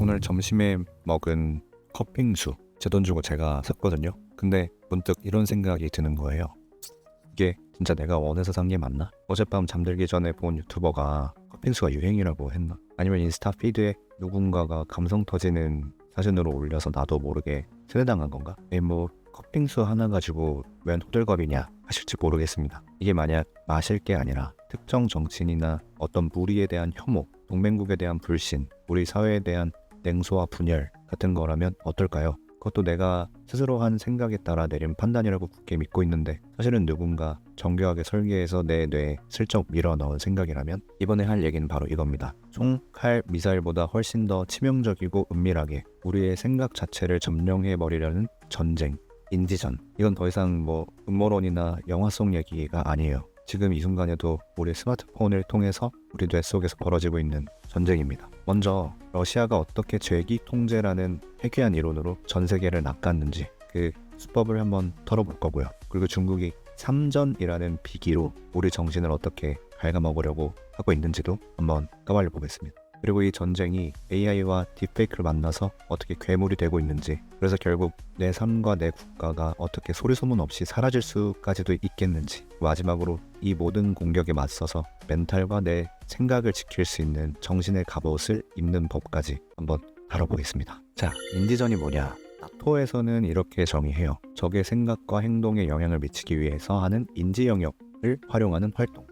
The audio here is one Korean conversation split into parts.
오늘 점심에 먹은 컵빙수 제 돈 주고 제가 샀거든요. 근데 문득 이런 생각이 드는 거예요. 이게 진짜 내가 원해서 산 게 맞나? 어젯밤 잠들기 전에 본 유튜버가 컵빙수가 유행이라고 했나? 아니면 인스타 피드에 누군가가 감성 터지는 사진으로 올려서 나도 모르게 세뇌당한 건가? 에이 뭐 컵빙수 하나 가지고 웬 호들갑이냐 하실지 모르겠습니다. 이게 만약 마실 게 아니라 특정 정치인이나 어떤 무리에 대한 혐오, 동맹국에 대한 불신, 우리 사회에 대한 냉소와 분열 같은 거라면 어떨까요? 그것도 내가 스스로 한 생각에 따라 내린 판단이라고 굳게 믿고 있는데 사실은 누군가 정교하게 설계해서 내 뇌에 슬쩍 밀어 넣은 생각이라면 이번에 할 얘기는 바로 이겁니다. 총, 칼, 미사일보다 훨씬 더 치명적이고 은밀하게 우리의 생각 자체를 점령해 버리려는 전쟁, 인지전. 이건 더 이상 뭐 음모론이나 영화 속 얘기가 아니에요. 지금 이 순간에도 우리 스마트폰을 통해서 우리 뇌 속에서 벌어지고 있는 전쟁입니다. 먼저 러시아가 어떻게 죄기 통제라는 해괴한 이론으로 전 세계를 낚았는지 그 수법을 한번 털어볼 거고요. 그리고 중국이 삼전이라는 비기로 우리 정신을 어떻게 갉아먹으려고 하고 있는지도 한번 까발려 보겠습니다. 그리고 이 전쟁이 AI와 딥페이크를 만나서 어떻게 괴물이 되고 있는지 그래서 결국 내 삶과 내 국가가 어떻게 소리소문 없이 사라질 수까지도 있겠는지 마지막으로 이 모든 공격에 맞서서 멘탈과 내 생각을 지킬 수 있는 정신의 갑옷을 입는 법까지 한번 다뤄보겠습니다. 자, 인지전이 뭐냐? 나토에서는 이렇게 정의해요. 적의 생각과 행동에 영향을 미치기 위해서 하는 인지 영역을 활용하는 활동.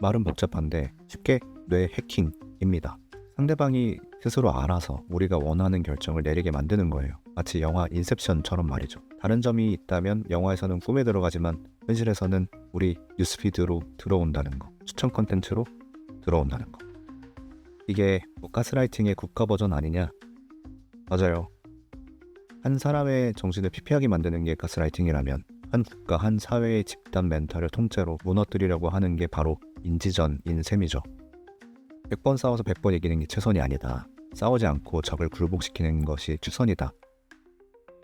말은 복잡한데 쉽게 뇌 해킹입니다. 상대방이 스스로 알아서 우리가 원하는 결정을 내리게 만드는 거예요. 마치 영화 인셉션처럼 말이죠. 다른 점이 있다면 영화에서는 꿈에 들어가지만 현실에서는 우리 뉴스피드로 들어온다는 거. 추천 컨텐츠로 들어온다는 거. 이게 뭐 가스라이팅의 국가 버전 아니냐? 맞아요. 한 사람의 정신을 피폐하게 만드는 게 가스라이팅이라면 한 국가, 한 사회의 집단 멘탈을 통째로 무너뜨리려고 하는 게 바로 인지전인 셈이죠. 100번 싸워서 100번 이기는 게 최선이 아니다. 싸우지 않고 적을 굴복시키는 것이 최선이다.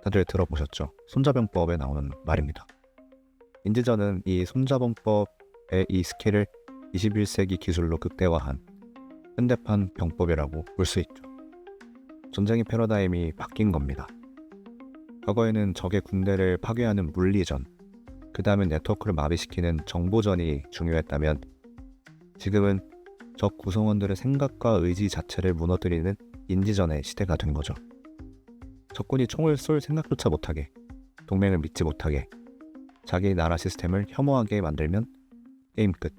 다들 들어보셨죠? 손자병법에 나오는 말입니다. 인지전은 이 손자병법의 이 스킬을 21세기 기술로 극대화한 현대판 병법이라고 볼 수 있죠. 전쟁의 패러다임이 바뀐 겁니다. 과거에는 적의 군대를 파괴하는 물리전, 그 다음에 네트워크를 마비시키는 정보전이 중요했다면 지금은 적 구성원들의 생각과 의지 자체를 무너뜨리는 인지전의 시대가 된 거죠. 적군이 총을 쏠 생각조차 못하게, 동맹을 믿지 못하게, 자기 나라 시스템을 혐오하게 만들면 게임 끝.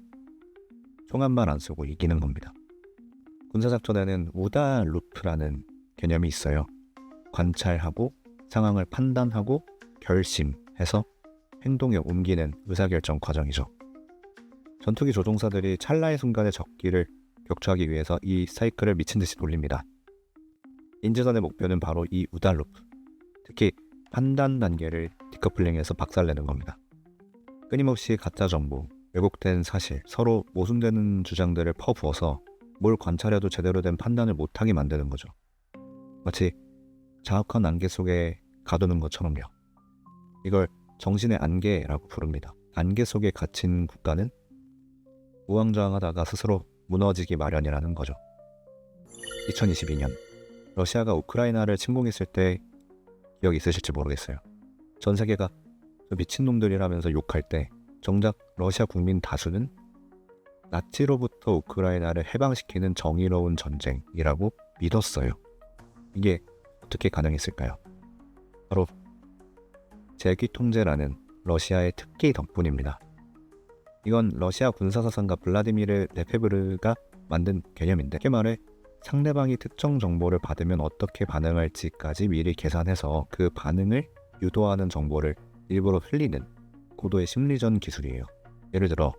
총 한 발 안 쏘고 이기는 겁니다. 군사작전에는 우다 루프라는 개념이 있어요. 관찰하고 상황을 판단하고 결심해서 행동에 옮기는 의사결정 과정이죠. 전투기 조종사들이 찰나의 순간에 적기를 격추하기 위해서 이 사이클을 미친 듯이 돌립니다. 인지전의 목표는 바로 이 우달루프, 특히 판단 단계를 디커플링해서 박살내는 겁니다. 끊임없이 가짜 정보, 왜곡된 사실, 서로 모순되는 주장들을 퍼부어서 뭘 관찰해도 제대로 된 판단을 못하게 만드는 거죠. 마치 자욱한 안개 속에 가두는 것처럼요. 이걸 정신의 안개라고 부릅니다. 안개 속에 갇힌 국가는 우왕좌왕하다가 스스로 무너지기 마련이라는 거죠. 2022년 러시아가 우크라이나를 침공했을 때 기억 있으실지 모르겠어요. 전 세계가 저 미친놈들이라면서 욕할 때 정작 러시아 국민 다수는 나치로부터 우크라이나를 해방시키는 정의로운 전쟁이라고 믿었어요. 이게 어떻게 가능했을까요? 바로 재기 통제라는 러시아의 특기 덕분입니다. 이건 러시아 군사사상가 블라디미르 레페브르가 만든 개념인데 쉽게 말해 상대방이 특정 정보를 받으면 어떻게 반응할지까지 미리 계산해서 그 반응을 유도하는 정보를 일부러 흘리는 고도의 심리전 기술이에요. 예를 들어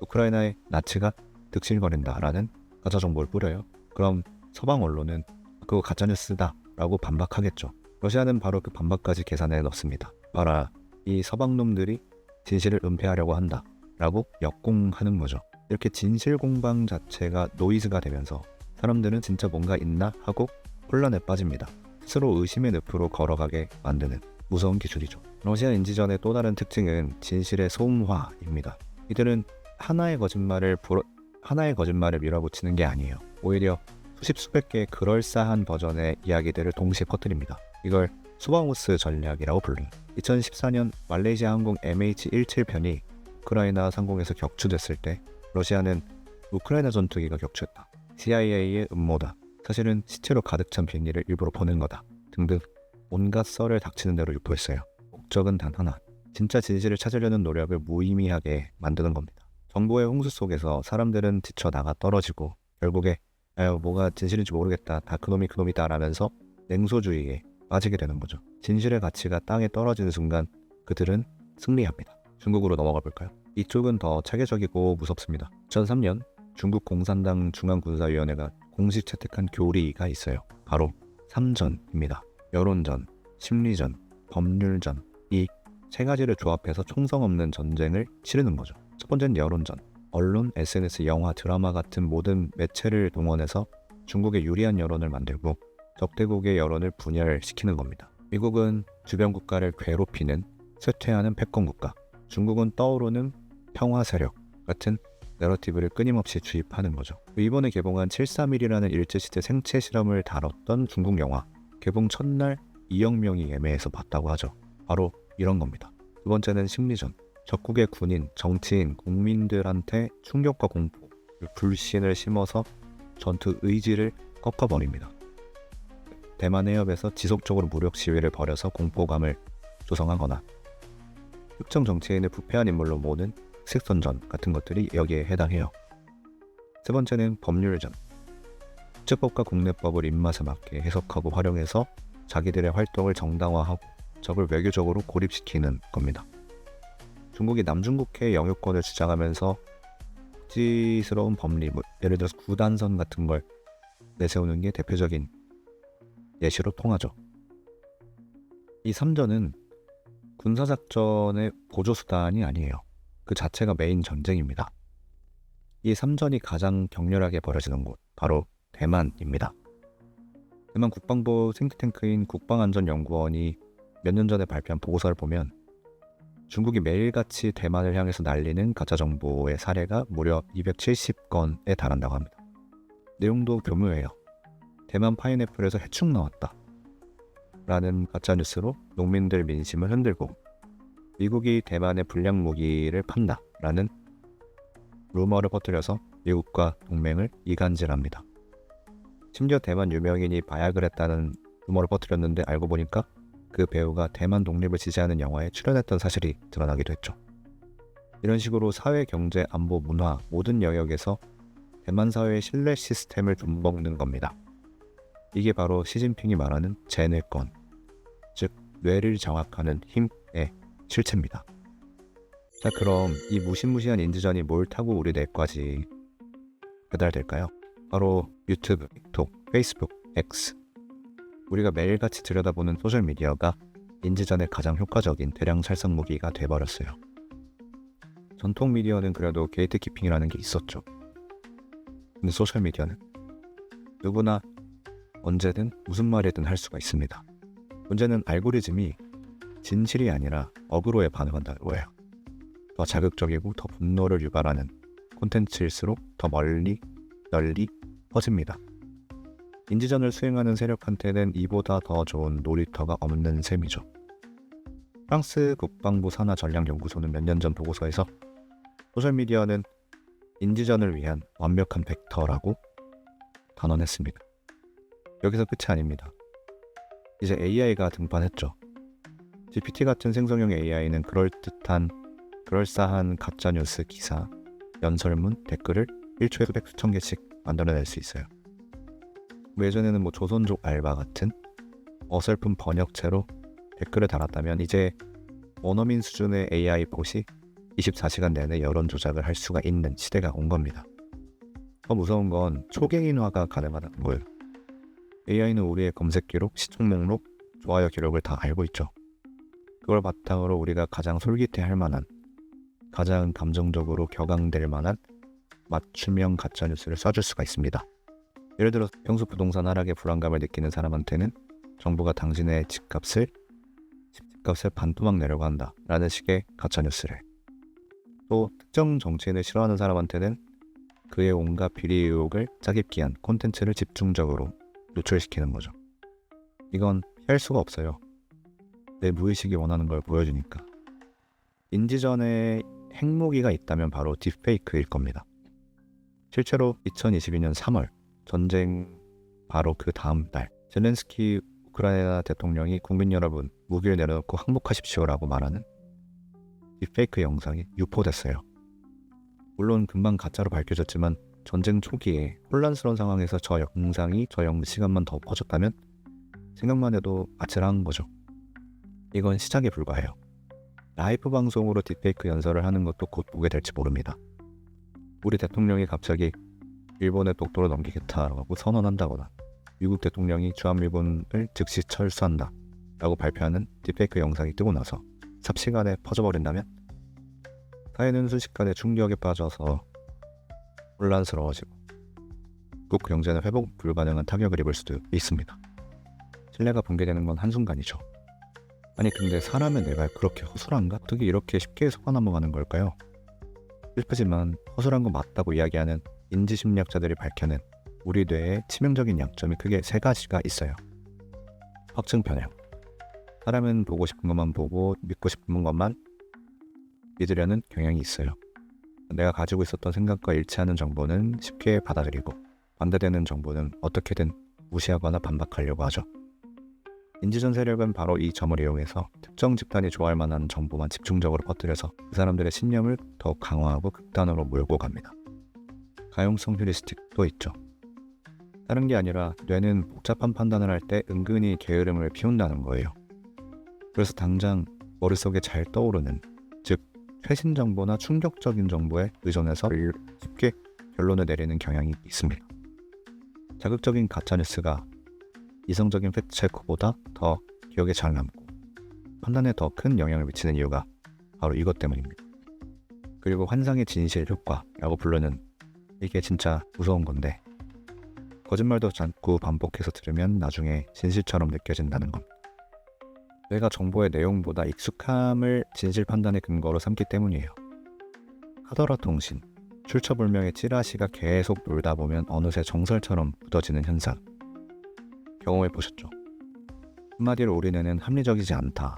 우크라이나의 나치가 득실거린다라는 가짜 정보를 뿌려요. 그럼 서방 언론은 그거 가짜 뉴스다라고 반박하겠죠. 러시아는 바로 그 반박까지 계산해 넣습니다. 봐라, 이 서방 놈들이 진실을 은폐하려고 한다 라고 역공하는 거죠. 이렇게 진실 공방 자체가 노이즈가 되면서 사람들은 진짜 뭔가 있나 하고 혼란에 빠집니다. 스스로 의심의 늪으로 걸어가게 만드는 무서운 기술이죠. 러시아 인지전의 또 다른 특징은 진실의 소음화입니다. 이들은 하나의 거짓말을 불어, 하나의 거짓말을 밀어붙이는 게 아니에요. 오히려 수십 수백 개의 그럴싸한 버전의 이야기들을 동시에 퍼뜨립니다. 이걸 수바우스 전략이라고 불러요. 2014년 말레이시아 항공 MH17편이 우크라이나 상공에서 격추됐을 때 러시아는 우크라이나 전투기가 격추했다. CIA의 음모다. 사실은 시체로 가득 찬 비행기를 일부러 보낸 거다. 등등 온갖 썰을 닥치는 대로 유포했어요. 목적은 단 하나. 진짜 진실을 찾으려는 노력을 무의미하게 만드는 겁니다. 정보의 홍수 속에서 사람들은 지쳐 나가 떨어지고 결국에 아유 뭐가 진실인지 모르겠다 다 그놈이 그놈이다 라면서 냉소주의에 빠지게 되는 거죠. 진실의 가치가 땅에 떨어지는 순간 그들은 승리합니다. 중국으로 넘어가 볼까요? 이쪽은 더 체계적이고 무섭습니다. 2003년 중국 공산당 중앙군사위원회가 공식 채택한 교리가 있어요. 바로 3전입니다. 여론전, 심리전, 법률전 이 세 가지를 조합해서 총성 없는 전쟁을 치르는 거죠. 첫 번째는 여론전. 언론, SNS, 영화, 드라마 같은 모든 매체를 동원해서 중국에 유리한 여론을 만들고 적대국의 여론을 분열시키는 겁니다. 미국은 주변 국가를 괴롭히는 쇠퇴하는 패권 국가, 중국은 떠오르는 평화 세력 같은 내러티브를 끊임없이 주입하는 거죠. 이번에 개봉한 731이라는 일제시대 생체 실험을 다뤘던 중국 영화 개봉 첫날 2억 명이 예매해서 봤다고 하죠. 바로 이런 겁니다. 두 번째는 심리전. 적국의 군인, 정치인, 국민들한테 충격과 공포, 불신을 심어서 전투 의지를 꺾어버립니다. 대만 해협에서 지속적으로 무력 시위를 벌여서 공포감을 조성하거나 특정 정치인을 부패한 인물로 모는 색선전 같은 것들이 여기에 해당해요. 세 번째는 법률전. 국제법과 국내법을 입맛에 맞게 해석하고 활용해서 자기들의 활동을 정당화하고 적을 외교적으로 고립시키는 겁니다. 중국이 남중국해의 영유권을 주장하면서 국지스러운 법리, 뭐 예를 들어서 구단선 같은 걸 내세우는 게 대표적인 예시로 통하죠. 이 3전은 군사작전의 보조수단이 아니에요. 그 자체가 메인 전쟁입니다. 이 3전이 가장 격렬하게 벌어지는 곳, 바로 대만입니다. 대만 국방부 싱크탱크인 국방안전연구원이 몇 년 전에 발표한 보고서를 보면 중국이 매일같이 대만을 향해서 날리는 가짜 정보의 사례가 무려 270건에 달한다고 합니다. 내용도 교묘해요. 대만 파인애플에서 해충 나왔다. 라는 가짜 뉴스로 농민들 민심을 흔들고 미국이 대만의 불량 무기를 판다. 라는 루머를 퍼뜨려서 미국과 동맹을 이간질합니다. 심지어 대만 유명인이 마약을 했다는 루머를 퍼뜨렸는데 알고 보니까 그 배우가 대만 독립을 지지하는 영화에 출연했던 사실이 드러나기도 했죠. 이런 식으로 사회, 경제, 안보, 문화 모든 영역에서 대만 사회의 신뢰 시스템을 좀먹는 겁니다. 이게 바로 시진핑이 말하는 제뇌권, 즉 뇌를 장악하는 힘의 실체입니다. 자 그럼 이 무시무시한 인지전이 뭘 타고 우리 뇌까지 배달될까요? 바로 유튜브, 틱톡, 페이스북, X 우리가 매일같이 들여다보는 소셜미디어가 인지전의 가장 효과적인 대량 살상 무기가 돼버렸어요. 전통 미디어는 그래도 게이트 키핑이라는 게 있었죠. 근데 소셜미디어는 누구나 언제든 무슨 말이든 할 수가 있습니다. 문제는 알고리즘이 진실이 아니라 어그로에 반응한다는 거예요. 더 자극적이고 더 분노를 유발하는 콘텐츠일수록 더 멀리 널리 퍼집니다. 인지전을 수행하는 세력한테는 이보다 더 좋은 놀이터가 없는 셈이죠. 프랑스 국방부 산하 전략연구소는 몇 년 전 보고서에서 소셜미디어는 인지전을 위한 완벽한 벡터라고 단언했습니다. 여기서 끝이 아닙니다. 이제 AI가 등판했죠. GPT 같은 생성형 AI는 그럴듯한, 그럴싸한 가짜 뉴스 기사, 연설문, 댓글을 1초에 수백 수천 개씩 만들어낼 수 있어요. 뭐 예전에는 뭐 조선족 알바 같은 어설픈 번역체로 댓글을 달았다면 이제 원어민 수준의 AI 봇이 24시간 내내 여론 조작을 할 수가 있는 시대가 온 겁니다. 더 무서운 건 초개인화가 가능하다는 거예요. AI는 우리의 검색 기록, 시청 목록, 좋아요 기록을 다 알고 있죠. 그걸 바탕으로 우리가 가장 솔깃해할 만한, 가장 감정적으로 격앙될 만한 맞춤형 가짜 뉴스를 쏴줄 수가 있습니다. 예를 들어 평소 부동산 하락에 불안감을 느끼는 사람한테는 정부가 당신의 집값을 집값을 반토막 내려고 한다라는 식의 가짜 뉴스를 또 특정 정치인을 싫어하는 사람한테는 그의 온갖 비리 의혹을 짜깁기 한 콘텐츠를 집중적으로 노출시키는 거죠. 이건 피할 수가 없어요. 내 무의식이 원하는 걸 보여주니까. 인지전에 핵무기가 있다면 바로 딥페이크일 겁니다. 실제로 2022년 3월 전쟁 바로 그 다음 달 젤렌스키 우크라이나 대통령이 국민 여러분 무기를 내려놓고 항복하십시오라고 말하는 딥페이크 영상이 유포됐어요. 물론 금방 가짜로 밝혀졌지만 전쟁 초기에 혼란스러운 상황에서 저 영상이 저 영시간만 더 퍼졌다면 생각만 해도 아찔한 거죠. 이건 시작에 불과해요. 라이브 방송으로 딥페이크 연설을 하는 것도 곧 보게 될지 모릅니다. 우리 대통령이 갑자기 일본의 독도로 넘기겠다라고 선언한다거나 미국 대통령이 주한미군을 즉시 철수한다 라고 발표하는 딥페이크 영상이 뜨고 나서 삽시간에 퍼져버린다면 사회는 순식간에 충격에 빠져서 혼란스러워지고 국 경제는 회복 불가능한 타격을 입을 수도 있습니다. 신뢰가 붕괴되는 건 한순간이죠. 아니 근데 사람의 뇌가 그렇게 허술한가? 어떻게 이렇게 쉽게 속아 넘어가는 걸까요? 슬프지만 허술한 건 맞다고 이야기하는 인지심리학자들이 밝혀낸 우리 뇌의 치명적인 약점이 크게 세 가지가 있어요. 확증 편향. 사람은 보고 싶은 것만 보고 믿고 싶은 것만 믿으려는 경향이 있어요. 내가 가지고 있었던 생각과 일치하는 정보는 쉽게 받아들이고 반대되는 정보는 어떻게든 무시하거나 반박하려고 하죠. 인지전 세력은 바로 이 점을 이용해서 특정 집단이 좋아할 만한 정보만 집중적으로 퍼뜨려서 그 사람들의 신념을 더욱 강화하고 극단으로 몰고 갑니다. 가용성 휴리스틱도 있죠. 다른 게 아니라 뇌는 복잡한 판단을 할 때 은근히 게으름을 피운다는 거예요. 그래서 당장 머릿속에 잘 떠오르는 즉 최신 정보나 충격적인 정보에 의존해서 쉽게 결론을 내리는 경향이 있습니다. 자극적인 가짜뉴스가 이성적인 팩트체크보다 더 기억에 잘 남고 판단에 더 큰 영향을 미치는 이유가 바로 이것 때문입니다. 그리고 환상의 진실 효과라고 부르는 이게 진짜 무서운 건데 거짓말도 않고 반복해서 들으면 나중에 진실처럼 느껴진다는 겁니다. 뇌가 정보의 내용보다 익숙함을 진실 판단의 근거로 삼기 때문이에요. 하더라 통신, 출처불명의 찌라시가 계속 놀다 보면 어느새 정설처럼 묻어지는 현상. 경험해 보셨죠? 한마디로 우리는 합리적이지 않다,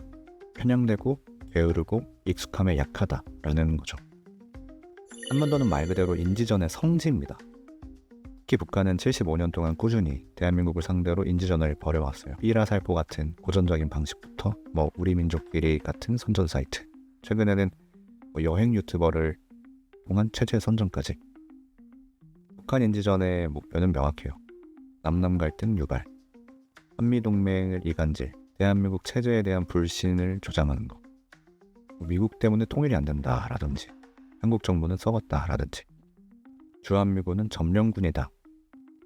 편향되고 게으르고 익숙함에 약하다라는 거죠. 한반도는 말 그대로 인지전의 성지입니다. 특히 북한은 75년 동안 꾸준히 대한민국을 상대로 인지전을 벌여왔어요. 삐라살포 같은 고전적인 방식부터 뭐 우리 민족끼리 같은 선전 사이트, 최근에는 뭐 여행 유튜버를 통한 체제 선전까지. 북한 인지전의 목표는 명확해요. 남남 갈등 유발, 한미 동맹을 이간질, 대한민국 체제에 대한 불신을 조장하는 거. 미국 때문에 통일이 안 된다라든지, 한국 정부는 썩었다라든지, 주한미군은 점령군이다.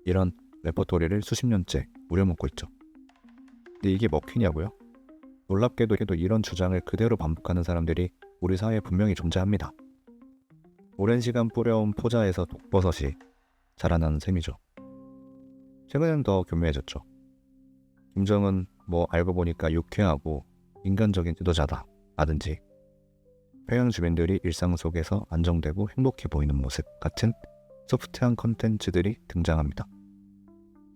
이런 레퍼토리를 수십 년째 우려먹고 있죠. 근데 이게 먹히냐고요? 놀랍게도 이런 주장을 그대로 반복하는 사람들이 우리 사회에 분명히 존재합니다. 오랜 시간 뿌려온 포자에서 독버섯이 자라나는 셈이죠. 최근엔 더 교묘해졌죠. 김정은 뭐 알고 보니까 유쾌하고 인간적인 지도자다 라든지 평양 주민들이 일상 속에서 안정되고 행복해 보이는 모습 같은 소프트한 컨텐츠들이 등장합니다.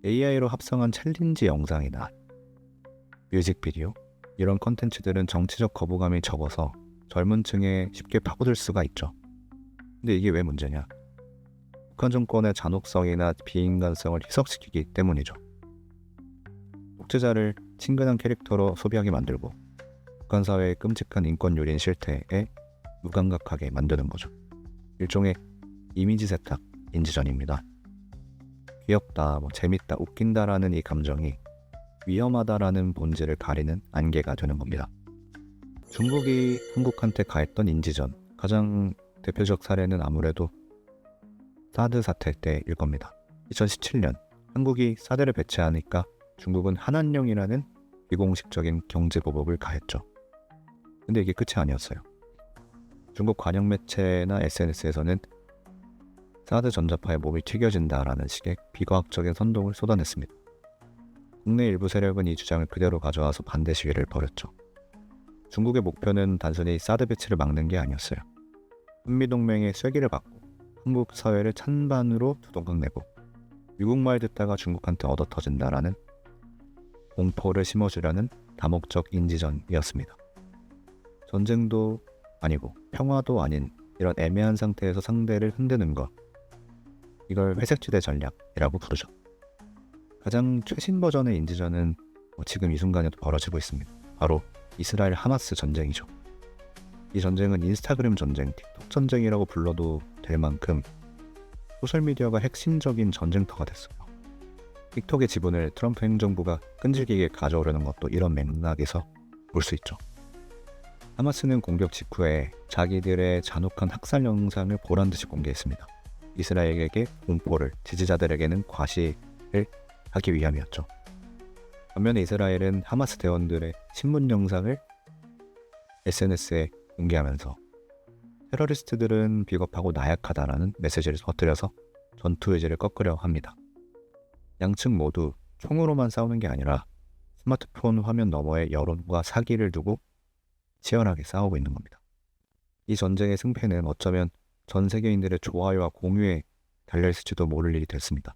AI로 합성한 챌린지 영상이나 뮤직비디오 이런 컨텐츠들은 정치적 거부감이 적어서 젊은 층에 쉽게 파고들 수가 있죠. 근데 이게 왜 문제냐? 북한 정권의 잔혹성이나 비인간성을 희석시키기 때문이죠. 독재자를 친근한 캐릭터로 소비하게 만들고 북한 사회의 끔찍한 인권 유린 실태에 무감각하게 만드는 거죠. 일종의 이미지 세탁, 인지전입니다. 귀엽다, 뭐 재밌다, 웃긴다라는 이 감정이 위험하다라는 본질을 가리는 안개가 되는 겁니다. 중국이 한국한테 가했던 인지전 가장 대표적 사례는 아무래도 사드 사태 때일 겁니다. 2017년 한국이 사드를 배치하니까 중국은 한한령이라는 비공식적인 경제보복을 가했죠. 근데 이게 끝이 아니었어요. 중국 관영 매체나 SNS에서는 사드 전자파에 몸이 튀겨진다라는 식의 비과학적인 선동을 쏟아냈습니다. 국내 일부 세력은 이 주장을 그대로 가져와서 반대 시위를 벌였죠. 중국의 목표는 단순히 사드 배치를 막는 게 아니었어요. 한미동맹의 쐐기를 받고 한국 사회를 찬반으로 두동강 내고 미국 말 듣다가 중국한테 얻어 터진다라는 공포를 심어주려는 다목적 인지전이었습니다. 전쟁도 아니고 평화도 아닌 이런 애매한 상태에서 상대를 흔드는 것 이걸 회색지대 전략이라고 부르죠. 가장 최신 버전의 인지전은 뭐 지금 이 순간에도 벌어지고 있습니다. 바로 이스라엘 하마스 전쟁이죠. 이 전쟁은 인스타그램 전쟁, 틱톡 전쟁이라고 불러도 될 만큼 소셜미디어가 핵심적인 전쟁터가 됐어요. 틱톡의 지분을 트럼프 행정부가 끈질기게 가져오려는 것도 이런 맥락에서 볼 수 있죠. 하마스는 공격 직후에 자기들의 잔혹한 학살 영상을 보란 듯이 공개했습니다. 이스라엘에게 공포를, 지지자들에게는 과시를 하기 위함이었죠. 반면에 이스라엘은 하마스 대원들의 신문 영상을 SNS에 공개하면서 테러리스트들은 비겁하고 나약하다라는 메시지를 퍼뜨려서 전투 의지를 꺾으려 합니다. 양측 모두 총으로만 싸우는 게 아니라 스마트폰 화면 너머에 여론과 사기를 두고 치열하게 싸우고 있는 겁니다. 이 전쟁의 승패는 어쩌면 전 세계인들의 좋아요와 공유에 달려있을지도 모를 일이 됐습니다.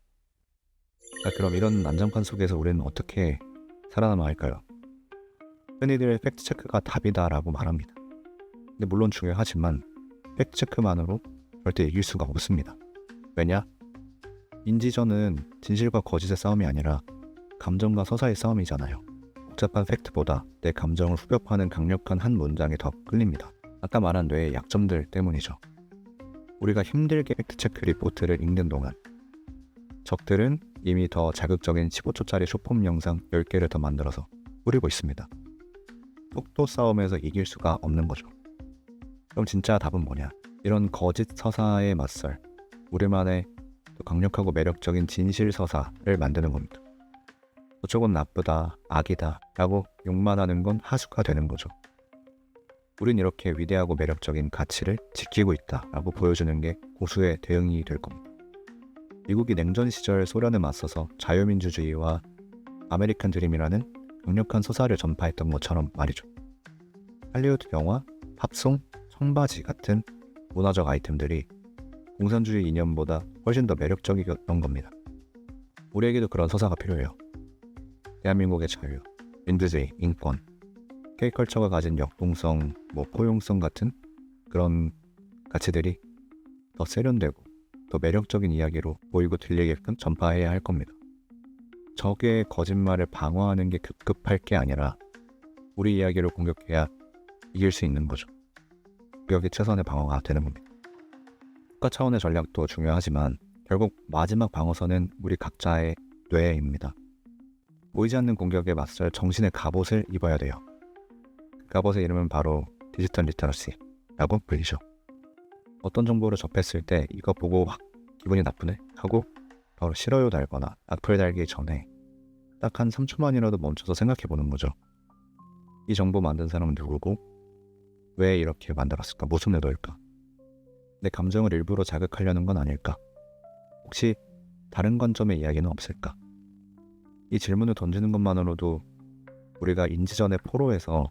자, 그럼 이런 난장판 속에서 우리는 어떻게 살아남아야 할까요? 흔히들 팩트체크가 답이다라고 말합니다. 근데 물론 중요하지만 팩트체크만으로 절대 이길 수가 없습니다. 왜냐? 인지전은 진실과 거짓의 싸움이 아니라 감정과 서사의 싸움이잖아요. 복잡한 팩트보다 내 감정을 후벼파는 강력한 한 문장에 더 끌립니다. 아까 말한 뇌의 약점들 때문이죠. 우리가 힘들게 팩트체크 리포트를 읽는 동안 적들은 이미 더 자극적인 15초짜리 쇼폼 영상 10개를 더 만들어서 뿌리고 있습니다. 속도 싸움에서 이길 수가 없는 거죠. 그럼 진짜 답은 뭐냐? 이런 거짓 서사에 맞설 우리만의 또 강력하고 매력적인 진실 서사를 만드는 겁니다. 저쪽은 나쁘다, 악이다 라고 욕만 하는 건 하수가 되는 거죠. 우린 이렇게 위대하고 매력적인 가치를 지키고 있다 라고 보여주는 게 고수의 대응이 될 겁니다. 미국이 냉전 시절 소련에 맞서서 자유민주주의와 아메리칸 드림이라는 강력한 서사를 전파했던 것처럼 말이죠. 할리우드 영화, 팝송, 청바지 같은 문화적 아이템들이 공산주의 이념보다 훨씬 더 매력적이었던 겁니다. 우리에게도 그런 서사가 필요해요. 대한민국의 자유, 민주주의, 인권, K컬처가 가진 역동성, 뭐 포용성 같은 그런 가치들이 더 세련되고 더 매력적인 이야기로 보이고 들리게끔 전파해야 할 겁니다. 적의 거짓말을 방어하는 게 급급할 게 아니라 우리 이야기를 공격해야 이길 수 있는 거죠. 그게 최선의 방어가 되는 겁니다. 국가 차원의 전략도 중요하지만 결국 마지막 방어선은 우리 각자의 뇌입니다. 보이지 않는 공격에 맞설 정신의 갑옷을 입어야 돼요. 그 갑옷의 이름은 바로 디지털 리터러시라고 불리죠. 어떤 정보를 접했을 때 이거 보고 확 기분이 나쁘네 하고 바로 싫어요 달거나 악플 달기 전에 딱 한 3초만이라도 멈춰서 생각해 보는 거죠. 이 정보 만든 사람은 누구고 왜 이렇게 만들었을까? 무슨 의도일까? 내 감정을 일부러 자극하려는 건 아닐까? 혹시 다른 관점의 이야기는 없을까? 이 질문을 던지는 것만으로도 우리가 인지전의 포로에서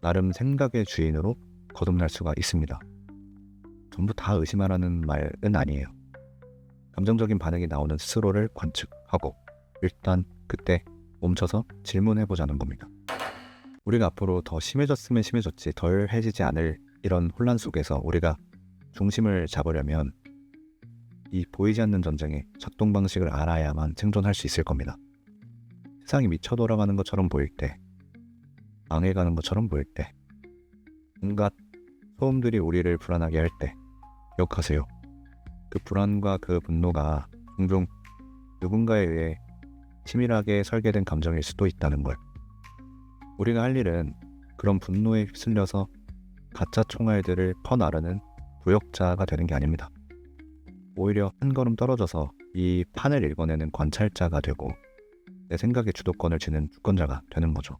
나름 생각의 주인으로 거듭날 수가 있습니다. 전부 다 의심하라는 말은 아니에요. 감정적인 반응이 나오는 스스로를 관측하고 일단 그때 멈춰서 질문해 보자는 겁니다. 우리가 앞으로 더 심해졌으면 심해졌지 덜 해지지 않을 이런 혼란 속에서 우리가 중심을 잡으려면 이 보이지 않는 전쟁의 작동 방식을 알아야만 생존할 수 있을 겁니다. 세상이 미쳐 돌아가는 것처럼 보일 때, 망해가는 것처럼 보일 때, 온갖 소음들이 우리를 불안하게 할 때, 기억하세요. 그 불안과 그 분노가 종종 누군가에 의해 치밀하게 설계된 감정일 수도 있다는 걸. 우리가 할 일은 그런 분노에 휩쓸려서 가짜 총알들을 퍼나르는 부역자가 되는 게 아닙니다. 오히려 한 걸음 떨어져서 이 판을 읽어내는 관찰자가 되고 내 생각의 주도권을 쥐는 주권자가 되는 거죠.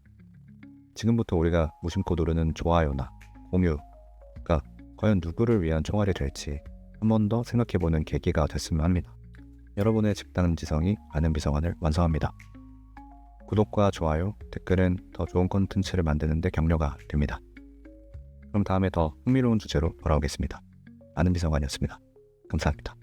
지금부터 우리가 무심코 누르는 좋아요나 공유가 과연 누구를 위한 총알이 될지 한 번 더 생각해보는 계기가 됐으면 합니다. 여러분의 집단 지성이 아는 비서관을 완성합니다. 구독과 좋아요, 댓글은 더 좋은 콘텐츠를 만드는 데 격려가 됩니다. 그럼 다음에 더 흥미로운 주제로 돌아오겠습니다. 아는 비서관이었습니다. 감사합니다.